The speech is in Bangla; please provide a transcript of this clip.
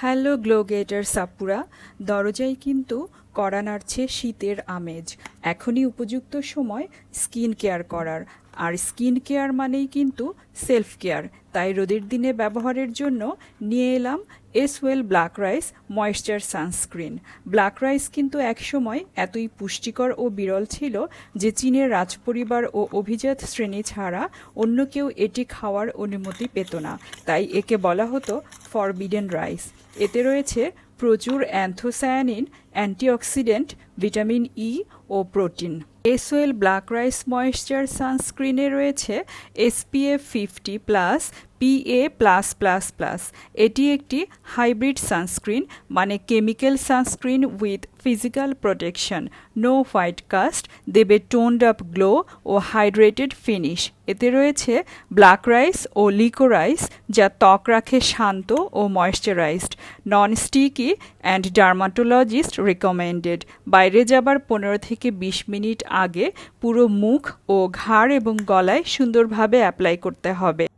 হ্যালো গ্লোগেটার সাপুরা, দরজায় কিন্তু কড়া নাড়ছে শীতের আমেজ। এখনই উপযুক্ত সময় স্কিন কেয়ার করার। আর স্কিন কেয়ার মানেই কিন্তু সেলফ কেয়ার। তাই রোদের দিনে ব্যবহারের জন্য নিয়ে এলাম এসওয়েল black rice moisture sunscreen. Black rice কিন্তু একসময় এতই পুষ্টিকর ও বিরল ছিল যে চীনের রাজপরিবার ও অভিজাত শ্রেণি ছাড়া অন্য কেউ এটি খাওয়ার অনুমতি পেত না। তাই একে বলা হতো ফরবিডেন রাইস এতে রয়েছে প্রচুর অ্যান্থোসায়ানিন, অ্যান্টিঅক্সিডেন্ট, ভিটামিন ই ও প্রোটিন। এসওয়েল ব্ল্যাক রাইস ময়েশ্চার সানস্ক্রিনে রয়েছে SPF fifty plus PA plus plus plus এটি একটি হাইব্রিড সানস্ক্রিন মানে chemical sunscreen with physical protection no white cast দেবে টোন্ড আপ গ্লো ও হাইড্রেটেড ফিনিশ এতে রয়েছে ব্ল্যাক রাইস ও লিকো রাইস যা ত্বক রাখে শান্ত ও moisturized non sticky and dermatologist recommended বাইরে যাবার পনেরো থেকে বিশ মিনিট আগে পুরো মুখ ও ঘাড় এবং গলায় সুন্দরভাবে অ্যাপ্লাই করতে হবে।